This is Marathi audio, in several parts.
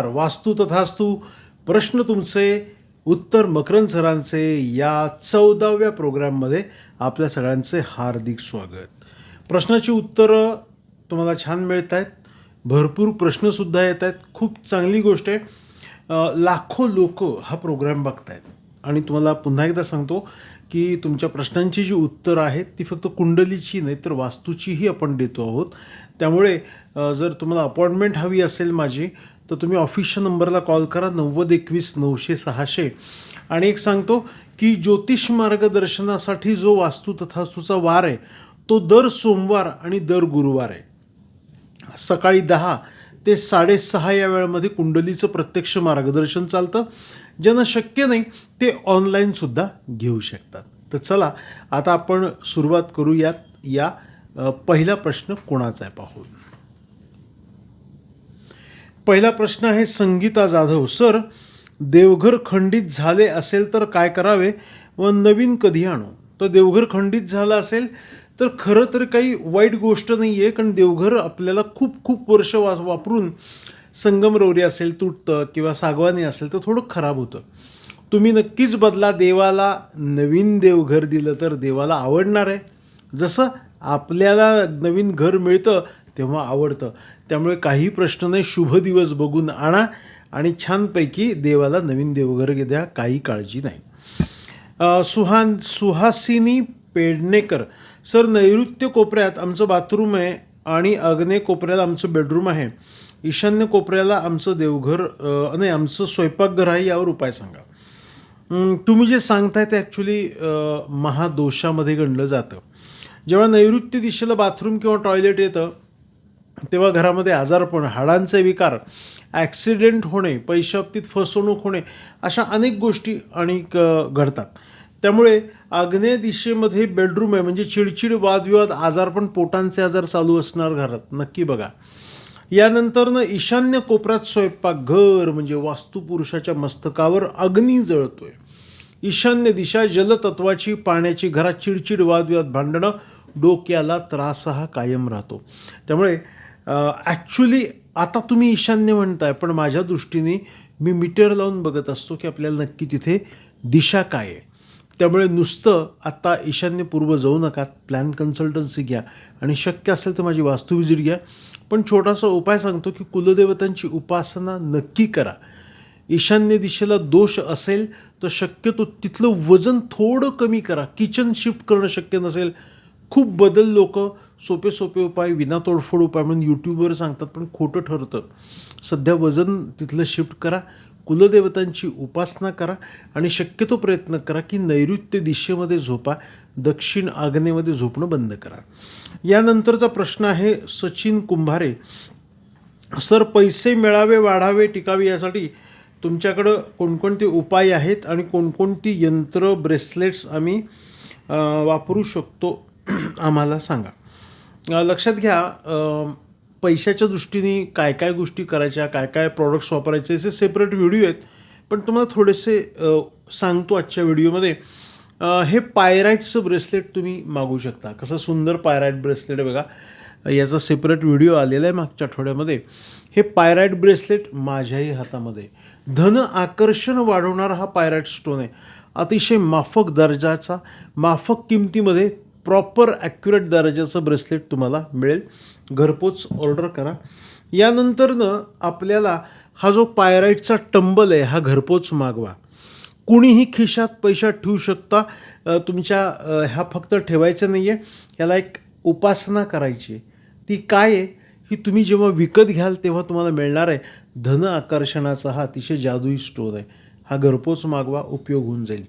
नमस्कार वास्तू तथास्तू प्रश्न तुमचे उत्तर मकरंद सरांचे या चौदाव्या प्रोग्राममध्ये आपल्या सगळ्यांचे हार्दिक स्वागत. प्रश्नाची उत्तरं तुम्हाला छान मिळत आहेत भरपूर प्रश्नसुद्धा येत आहेत खूप चांगली गोष्ट आहे. लाखो लोक हा प्रोग्राम बघतायत. आणि तुम्हाला पुन्हा एकदा सांगतो की तुमच्या प्रश्नांची जी उत्तरं आहेत ती फक्त कुंडलीची नाही तर वास्तूचीही आपण देतो आहोत. त्यामुळे जर तुम्हाला अपॉइंटमेंट हवी असेल माझी तर तुम्ही ऑफिसच्या नंबरला कॉल करा नव्वद एकवीस नऊशे सहाशे. आणि एक सांगतो की ज्योतिष मार्गदर्शनासाठी जो वास्तू तथास्तूचा वार आहे तो दर सोमवार आणि दर गुरुवार आहे. सकाळी दहा ते साडेसहा या वेळामध्ये कुंडलीचं प्रत्यक्ष मार्गदर्शन चालतं. ज्यांना शक्य नाही ते ऑनलाईनसुद्धा घेऊ शकतात. तर चला आता आपण सुरुवात करूयात या पहिला प्रश्न कोणाचा आहे पाहून. पहिला प्रश्न आहे संगीता जाधव. सर देवघर खंडित झाले असेल तर काय करावे व नवीन कधी आणू? तर देवघर खंडित झालं असेल तर खरं तर काही वाईट गोष्ट नाही आहे कारण देवघर आपल्याला खूप खूप वर्ष वा वापरून संगमरवरी असेल तुटतं किंवा सागवानी असेल तर थोडं खराब होतं. तुम्ही नक्कीच बदला देवाला नवीन देवघर दिलं तर देवाला आवडणार आहे. जसं आपल्याला नवीन घर मिळतं तेव्हा आवडतं. त्यामुळे काही प्रश्न नाही शुभ दिवस बघून आणा आणि छानपैकी देवाला नवीन देवघर द्या काही काळजी नाही. सुहान सुहासिनी पेडणेकर सर नैऋत्य कोपऱ्यात आमचं बाथरूम आहे आणि अग्ने कोपऱ्यात आमचं बेडरूम आहे. ईशान्य कोपऱ्याला आमचं देवघर नाही आमचं स्वयंपाकघर आहे यावर उपाय सांगा. तुम्ही जे सांगताय ते ॲक्च्युली महादोषामध्ये गणलं जातं. जेव्हा नैऋत्य दिशेला बाथरूम किंवा टॉयलेट येतं तेव्हा घरामध्ये आजारपण हाडांचे विकार ॲक्सिडेंट होणे पैशाबाबतीत फसवणूक होणे अशा अनेक गोष्टी आणि घडतात. त्यामुळे आग्नेय दिशेमध्ये बेडरूम आहे म्हणजे चिडचिड वादविवाद आजारपण पोटांचे आजार चालू असणार घरात नक्की बघा. यानंतरनं ईशान्य कोपऱ्यात स्वयंपाकघर म्हणजे वास्तुपुरुषाच्या मस्तकावर अग्नी जळतोय. ईशान्य दिशा जलतत्वाची पाण्याची घरात चिडचिड वादविवाद भांडणं डोक्याला त्रास हा कायम राहतो. त्यामुळे ॲक्च्युली आता तुम्ही ईशान्य म्हणताय पण माझ्या दृष्टीने मी मीटर लावून बघत असतो की आपल्याला नक्की तिथे दिशा काय आहे. त्यामुळे नुसतं आत्ता ईशान्य पूर्व जाऊ नका प्लॅन कन्सल्टन्सी घ्या. आणि शक्य असेल तर माझी वास्तू विजिट घ्या. पण छोटासा उपाय सांगतो की कुलदेवतांची उपासना नक्की करा. ईशान्य दिशेला दोष असेल तर शक्यतो तिथलं वजन थोडं कमी करा. किचन शिफ्ट करणं शक्य नसेल. खूप बदल लोकं सोपे सोपे उपाय विना तोडफोड उपाय म्हणून यूट्यूबवर सांगतात पण खोटं ठरतं. सध्या वजन तिथलं शिफ्ट करा कुलदेवतांची उपासना करा आणि शक्यतो प्रयत्न करा की नैऋत्य दिशेमध्ये झोपा दक्षिण आग्नेमध्ये झोपणं बंद करा. यानंतरचा प्रश्न आहे सचिन कुंभारे सर पैसे मिळावे वाढावे टिकावे यासाठी तुमच्याकडं कोणकोणते उपाय आहेत आणि कोणकोणती यंत्र ब्रेसलेट्स आम्ही वापरू शकतो? आम्हाला सांगा. लक्षात घ्या पैशाच्या दृष्टीने काय काय गोष्टी करायच्या काय काय प्रॉडक्ट्स वापरायचे असे सेपरेट व्हिडिओ आहेत. पण तुम्हाला थोडेसे सांगतो आजच्या व्हिडिओमध्ये हे पायराईटचं ब्रेसलेट तुम्ही मागू शकता. कसं सुंदर पायराईट ब्रेसलेट आहे बघा. याचा सेपरेट व्हिडिओ आलेला आहे मागच्या आठवड्यामध्ये. हे पायराईट ब्रेसलेट माझ्याही हातामध्ये. धन आकर्षण वाढवणारा हा पायराईट स्टोन आहे. अतिशय माफक दर्जाचा माफक किमतीमध्ये प्रॉपर ॲक्युरेट दर्जाचं ब्रेसलेट तुम्हाला मिळेल. घरपोच ऑर्डर करा. यानंतरनं आपल्याला हा जो पायराईटचा टंबल आहे हा घरपोच मागवा. कुणीही खिशात पैशात ठेवू शकता. तुमच्या ह्या फक्त ठेवायचं नाही आहे याला एक उपासना करायची. आहे. ती काय आहे? ही तुम्ही जेव्हा विकत घ्याल तेव्हा तुम्हाला मिळणार आहे. धन आकर्षणाचा हा अतिशय जादुई स्टोर आहे. हा घरपोच मागवा उपयोग होऊन जाईल.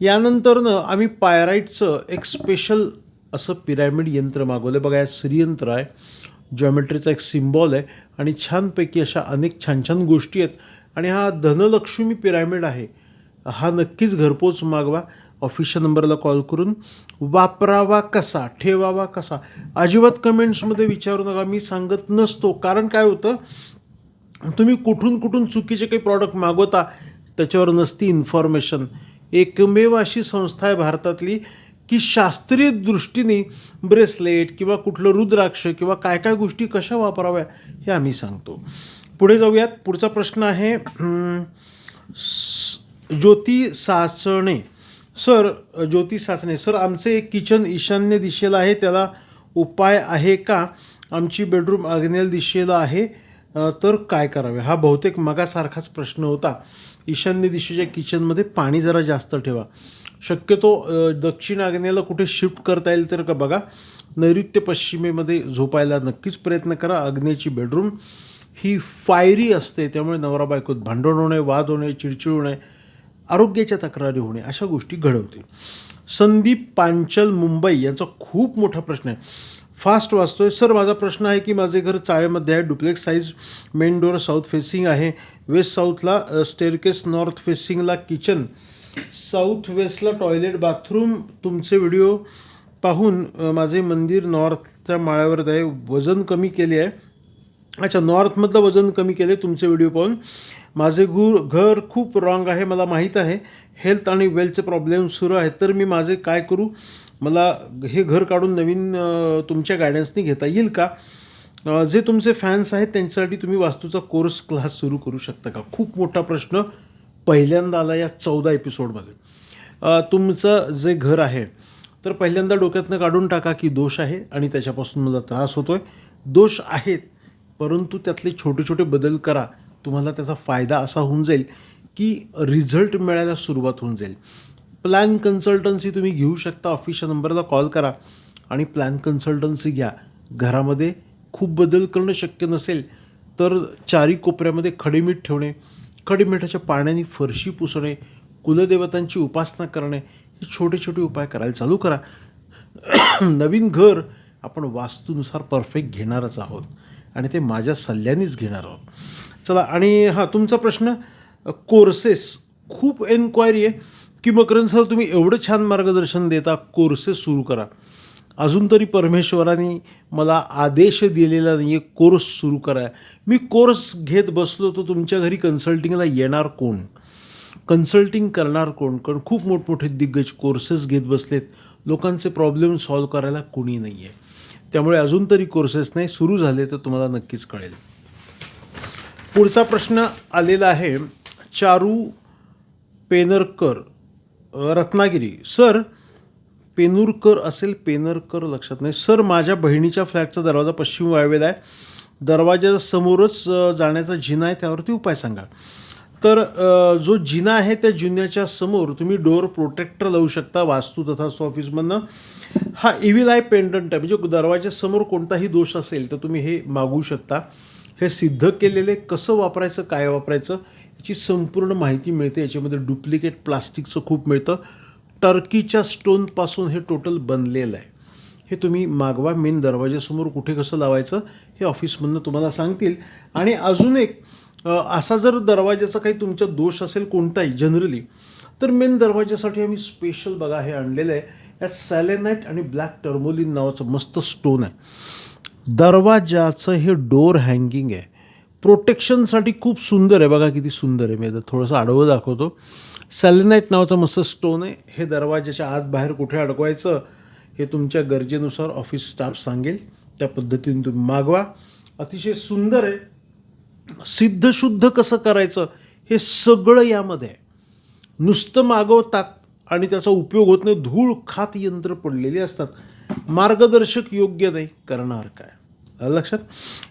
यानंतरनं आम्ही पायराईटचं एक स्पेशल असं पिरॅमिड यंत्र मागवलं बघा या श्रीयंत्र आहे. जॉमेट्रीचा एक सिम्बॉल आहे. आणि छानपैकी अशा अनेक छान छान गोष्टी आहेत. आणि हा धनलक्ष्मी पिरॅमिड आहे. हा नक्कीच घरपोच मागवा. ऑफिशियल नंबरला कॉल करून वापरावा कसा? ठेवावा कसा? अजिबात कमेंट्समध्ये विचारू नका. मी सांगत नसतो. कारण काय होतं? तुम्ही कुठून कुठून चुकीचे काही प्रॉडक्ट मागवता त्याच्यावर नसती इन्फॉर्मेशन एकमेव अशी संस्था आहे भारतातली की शास्त्रीय दृष्टीने ब्रेसलेट किंवा कुठलं रुद्राक्ष किंवा काय काय गोष्टी कशा वापराव्या हे आम्ही सांगतो. पुढे जाऊयात. पुढचा प्रश्न आहे ज्योती साचणे सर ज्योती साचणे सर आमचे एक किचन ईशान्य दिशेला आहे त्याला उपाय आहे का? आमची बेडरूम आग्नेल दिशेला आहे. तर काय करावे? हा बहुतेक मगासारखाच प्रश्न होता. ईशान्य दिशेच्या किचनमध्ये पाणी जरा जास्त ठेवा. शक्यतो दक्षिण आग्नेयला कुठे शिफ्ट करता येईल तर का बघा नैऋत्य पश्चिमेमध्ये झोपायला नक्कीच प्रयत्न करा. आग्नेयची बेडरूम ही फायरी असते त्यामुळे नवरा बायकोत भांडण होणे वाद होणे चिडचिड होणे आरोग्याच्या तक्रारी होणे अशा गोष्टी घडवते. संदीप पांचल मुंबई यांचा खूप मोठा प्रश्न आहे. फास्ट वाचतो आहे सर माझा प्रश्न आहे की माझे घर चाळेमध्ये आहे. Duplex size main door south facing आहे. वेस्ट साऊथला स्टेअरकेस नॉर्थ फेसिंगला किचन साऊथ वेस्टला टॉयलेट बाथरूम तुमचे व्हिडिओ पाहून माझे मंदिर नॉर्थच्या माळ्यावर आहे. वजन कमी केले आहे. अच्छा नॉर्थमधलं वजन कमी केले तुमचे व्हिडिओ पाहून. माझे गुर घर खूप रॉंग आहे मला माहीत आहे. हेल्थ आणि वेल्थचे प्रॉब्लेम सुरू आहेत. तर मी माझे काय करू? मला हे घर काढून नवीन तुमच्या गायडन्सनी घेता येईल का? जे तुमचे फॅन्स आहेत त्यांच्यासाठी तुम्ही वास्तूचा कोर्स क्लास सुरू करू शकता का? खूप मोठा प्रश्न पहिल्यांदा आला या चौदा एपिसोडमध्ये तुमचं जे घर आहे तर पहिल्यांदा डोक्यातनं काढून टाका की दोष आहे आणि त्याच्यापासून मला त्रास होतो आहे दोष आहेत परंतु त्यातले छोटे छोटे बदल करा. तुम्हाला त्याचा फायदा असा होऊन जाईल की रिझल्ट मिळायला सुरुवात होऊन जाईल. प्लॅन कन्सल्टन्सी तुम्ही घेऊ शकता. ऑफिसच्या नंबरला कॉल करा आणि प्लॅन कन्सल्टन्सी घ्या. घरामध्ये खूप बदल करणं शक्य नसेल तर चारी कोपऱ्यामध्ये खडीमीठ ठेवणे खडीमिठाच्या पाण्याने फरशी पुसणे कुलदेवतांची उपासना करणे हे छोटे छोटे उपाय करायला चालू करा. नवीन घर आपण वास्तूनुसार परफेक्ट घेणारच आहोत आणि ते माझ्या सल्ल्यानेच घेणार आहोत. चला आणि हां तुमचा प्रश्न कोर्सेस खूप एन्क्वायरी आहे. की मकरन सर तुम्ही एवढं छान मार्गदर्शन देता कोर्सेस सुरू करा. अजून तरी परमेश्वराने मला आदेश दिलेला नाही आहे कोर्स सुरू करा. मी कोर्स घेत बसलो तर तुमच्या घरी कन्सल्टिंगला येणार कोण? कन्सल्टिंग करणार कोण? कारण खूप मोठमोठे दिग्गज कोर्सेस घेत बसलेत. लोकांचे प्रॉब्लेम सॉल्व करायला कोणी नाही आहे त्यामुळे अजून तरी कोर्सेस नाही सुरू झाले तर तुम्हाला नक्कीच कळेल. पुढचा प्रश्न आलेला आहे. चारू पेनरकर रत्नागिरी. सर पेनूरकर असेल पेनरकर लक्षात नाही. सर माझ्या बहिणीच्या फ्लॅटचा दरवाजा पश्चिम वायवेला आहे. दरवाजाच्या समोरच जाण्याचा जिना आहे त्यावरती उपाय सांगा. तर जो जिना आहे त्या जिन्याच्या समोर तुम्ही डोअर प्रोटेक्टर लावू शकता वास्तू तथा ऑफिसमधनं. हा इव्हिल आय पेंडंट आहे. म्हणजे दरवाजासमोर कोणताही दोष असेल तर तुम्ही हे मागवू शकता. हे सिद्ध केलेले कसं वापरायचं काय वापरायचं याची संपूर्ण माहिती मिळते. याच्यामध्ये डुप्लिकेट प्लास्टिकचं खूप मिळतं. टर्कीच्या स्टोनपासून हे टोटल बनलेलं आहे. हे तुम्ही मागवा. मेन दरवाजासमोर कुठे कसं लावायचं हे ऑफिसमधनं तुम्हाला सांगतील. आणि अजून एक असा जर दरवाजाचा काही तुमचा दोष असेल कोणताही जनरली तर मेन दरवाजासाठी आम्ही स्पेशल बघा हे आणलेलं आहे. यात सॅलेनाईट आणि ब्लॅक टर्मोलिन नावाचं मस्त स्टोन आहे. दरवाजाचं हे डोअर हँगिंग आहे. प्रोटेक्शनसाठी खूप सुंदर आहे. बघा किती सुंदर आहे. मी आता थोडंसं आडवं दाखवतो. सॅलेनाईट नावाचा मस्त स्टोन आहे. हे दरवाजाच्या आत बाहेर कुठे अडकवायचं हे तुमच्या गरजेनुसार ऑफिस स्टाफ सांगेल. त्या पद्धतीने तुम्ही मागवा. अतिशय सुंदर आहे. सिद्धशुद्ध कसं करायचं हे सगळं यामध्ये आहे. नुसतं मागवतात आणि त्याचा उपयोग होत नाही. धूळ खात यंत्र पडलेली असतात. मार्गदर्शक योग्य नाही. करणार काय? लक्षात?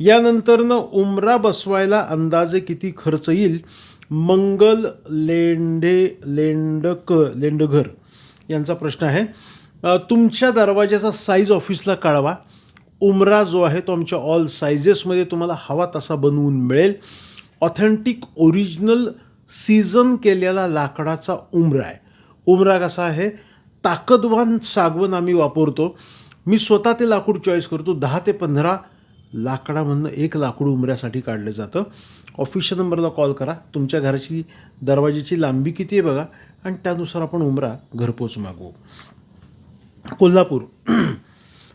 यानंतरनं उमरा बसवायला अंदाजे किती खर्च येईल? मंगल लेंडे लेंडक लेंडघर यांचा प्रश्न आहे. तुमच्या दरवाजाचा साईज ऑफिसला कळवा उमरा जो आहे तो आमच्या ऑल सायझेसमध्ये तुम्हाला हवा तसा बनवून मिळेल. ऑथेंटिक ओरिजिनल सीझन केलेला लाकडाचा उमरा आहे. उमरा कसा आहे? ताकदवान सागवन आम्ही वापरतो. मी स्वतः ते लाकूड चॉईस करतो. दहा ते पंधरा लाकडामधनं एक लाकूड उमऱ्यासाठी काढलं जातं. ऑफिशियल नंबरला कॉल करा. तुमच्या घराची दरवाजाची लांबी किती आहे बघा. आणि त्यानुसार आपण उमरा घरपोच मागवू कोल्हापूर.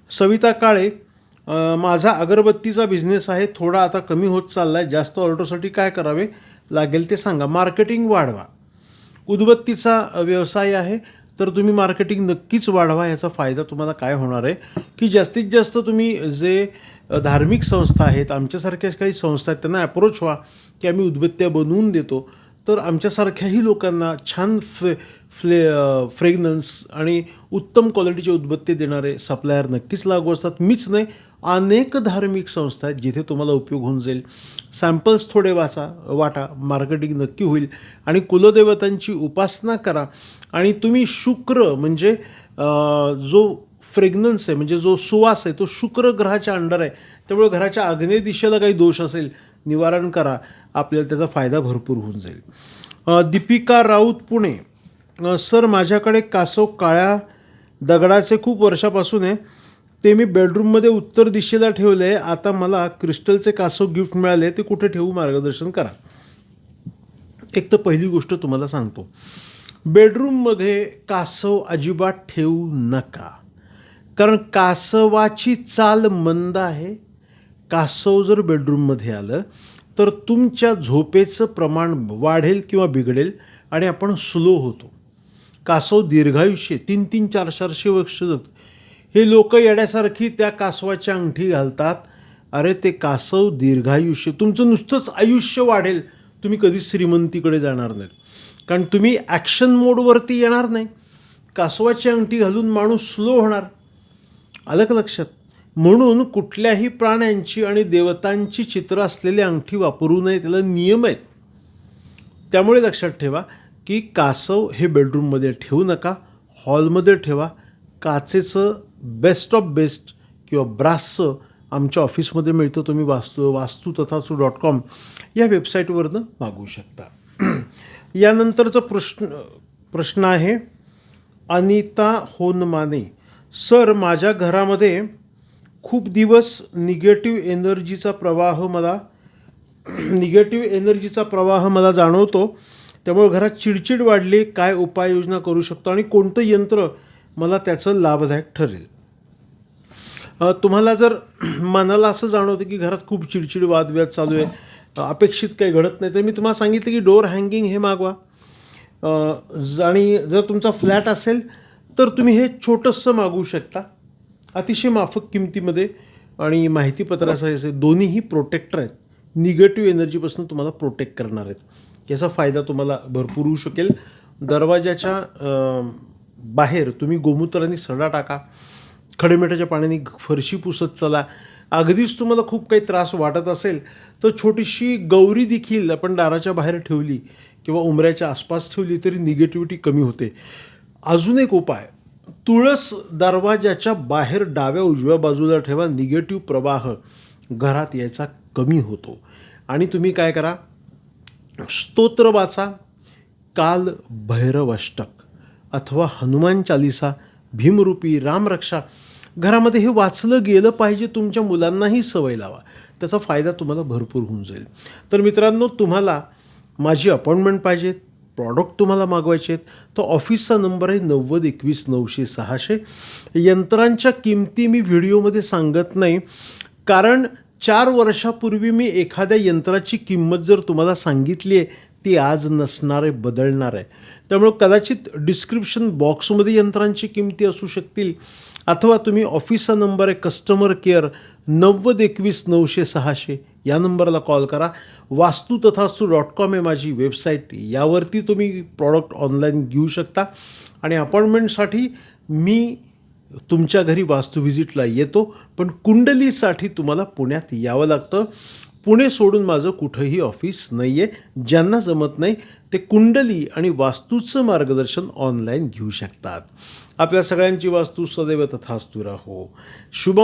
सविता काळे माझा अगरबत्तीचा बिझनेस आहे. थोडा आता कमी होत चालला आहे जास्त ऑर्डरसाठी काय करावे लागेल ते सांगा. मार्केटिंग वाढवा. उदबत्तीचा व्यवसाय आहे. तर तुम्ही मार्केटिंग नक्कीच वाढवा याचा फायदा तुम्हाला काय होणार आहे? की जास्तीत जास्त तुम्ही जे धार्मिक संस्था आहेत आमच्यासारख्या काही संस्था आहेत त्यांना अप्रोच व्हा की आम्ही उदबत्त्या बनवून देतो. तर आमच्यासारख्याही लोकांना छान फ्ले फ्ले फ्रेग्नन्स आणि उत्तम क्वालिटीचे उदबत्ते देणारे सप्लायर नक्कीच लागू असतात. मीच नाही अनेक धार्मिक संस्था आहेत जिथे तुम्हाला उपयोग होऊन जाईल. सॅम्पल्स थोडे वाचा वाटा मार्केटिंग नक्की होईल. आणि कुलदेवतांची उपासना करा. आणि तुम्ही शुक्र म्हणजे जो फ्रेग्नन्स आहे म्हणजे जो सुवास आहे तो शुक्र ग्रहाच्या अंडर आहे. त्यामुळे घराच्या आग्नेय दिशेला काही दोष असेल निवारण करा. आपल्याला त्याचा फायदा भरपूर होऊन जाईल. दीपिका राऊत पुणे. सर माझ्याकडे कासव काळ्या दगडाचे खूप वर्षापासून आहे. ते मी बेडरूममध्ये उत्तर दिशेला ठेवले. आहे आता मला क्रिस्टलचे कासव गिफ्ट मिळाले ते कुठे ठेवू? मार्गदर्शन करा. एक तर पहिली गोष्ट तुम्हाला सांगतो. बेडरूममध्ये कासव अजिबात ठेवू नका. कारण कासवाची चाल मंद आहे. कासव जर बेडरूममध्ये आलं तर तुमच्या झोपेचं प्रमाण वाढेल किंवा बिघडेल आणि आपण स्लो होतो. कासव दीर्घायुष्य तीन तीन चार चारशे वर्ष जगतं. हे लोक येण्यासारखी त्या कासवाची अंगठी घालतात. अरे ते कासव दीर्घायुष्य तुमचं नुसतंच आयुष्य वाढेल. तुम्ही कधी श्रीमंतीकडे जाणार नाहीत. कारण तुम्ही ॲक्शन मोडवरती येणार नाही. कासवाची अंगठी घालून माणूस स्लो होणार. आलं का लक्षात? म्हणून कुठल्याही प्राण्यांची आणि देवतांची चित्र असलेली अंगठी वापरू नये त्याला नियम आहेत. त्यामुळे लक्षात ठेवा की कासव हे बेडरूममध्ये ठेवू नका हॉलमध्ये ठेवा. काचेचं बेस्ट ऑफ बेस्ट किंवा ब्रासचं आमच्या ऑफिसमध्ये मिळतं तुम्ही वास्तू वास्तू तथासू डॉट कॉम या वेबसाईटवरनं मागवू शकता. यानंतरचं प्रश्न प्रश्न आहे अनिता होनमाने सर माझ्या घरामध्ये खूप दिवस निगेटिव्ह एनर्जीचा प्रवाह मला निगेटिव्ह एनर्जीचा प्रवाह मला जाणवतो त्यामुळे घरात चिडचिड वाढली काय उपाययोजना करू शकतो आणि कोणतं यंत्र मला त्याचं लाभदायक ठरेल. तुम्हाला जर मनाला असं जाणवतं की घरात खूप चिडचिड वादविवाद चालू आहे अपेक्षित काही घडत नाही तर मी तुम्हाला सांगितलं की डोअर हँगिंग हे मागवा. ज- आणि जर तुमचा फ्लॅट असेल तर तुम्ही हे छोटंसं मागवू शकता. अतिशय माफक किमतीमध्ये आणि माहितीपत्रासाठी हे दोन्हीही प्रोटेक्टर आहेत. निगेटिव्ह एनर्जीपासून तुम्हाला प्रोटेक्ट करणार आहेत. याचा फायदा तुम्हाला भरपूर होऊ शकेल. दरवाजाच्या बाहेर तुम्ही गोमूत्राने सडा टाका खडेमिठाच्या पाण्याने फरशी पुसत चला. अगदीच तुम्हाला खूप काही त्रास वाटत असेल तर छोटीशी गौरी देखील आपण दाराच्या बाहेर ठेवली किंवा उमऱ्याच्या आसपास ठेवली तरी निगेटिव्हिटी कमी होते. अजून एक उपाय तुळस दरवाजाच्या बाहेर डाव्या उजव्या बाजूला ठेवा निगेटिव्ह प्रवाह घरात यायचा कमी होतो. आणि तुम्ही काय करा स्तोत्र वाचा काल भैरव अष्टक. अथवा हनुमान चालिसा भीमरूपी रामरक्षा घरामध्ये हे वाचलं गेलं पाहिजे तुमच्या मुलांनाही सवय लावा. त्याचा फायदा तुम्हाला भरपूर होऊन जाईल. तर मित्रांनो तुम्हाला माझी अपॉइंटमेंट पाहिजे प्रॉडक्ट तुम्हाला मागवायचे आहेत तर ऑफिसचा नंबर आहे नव्वद एकवीस नऊशे सहाशे. यंत्रांच्या किमती मी व्हिडिओमध्ये सांगत नाही कारण चार वर्षापूर्वी मी एखाद्या यंत्राची किंमत जर तुम्हाला सांगितली आहे ती आज नसणार आहे बदलणार. आहे त्यामुळं कदाचित डिस्क्रिप्शन बॉक्समध्ये यंत्रांची किमती असू शकतील. अथवा तुम्ही ऑफिसचा नंबर आहे कस्टमर केअर नव्वद एकवीस नऊशे सहाशे. या नंबरला कॉल करा. वास्तू तथास्तू डॉट कॉम आहे माझी वेबसाईट यावरती तुम्ही प्रॉडक्ट ऑनलाईन घेऊ शकता. आणि अपॉइंटमेंटसाठी मी तुमच्या घरी वास्तू व्हिजिटला येतो. पण कुंडलीसाठी तुम्हाला पुण्यात यावं लागतं. पुणे सोडून माझं कुठंही ऑफिस नाही आहे ज्यांना जमत नाही ते कुंडली आणि वास्तूचं मार्गदर्शन ऑनलाईन घेऊ शकतात. आपल्या सगळ्यांची वास्तू सदैव तथास्तू राहो. शुभम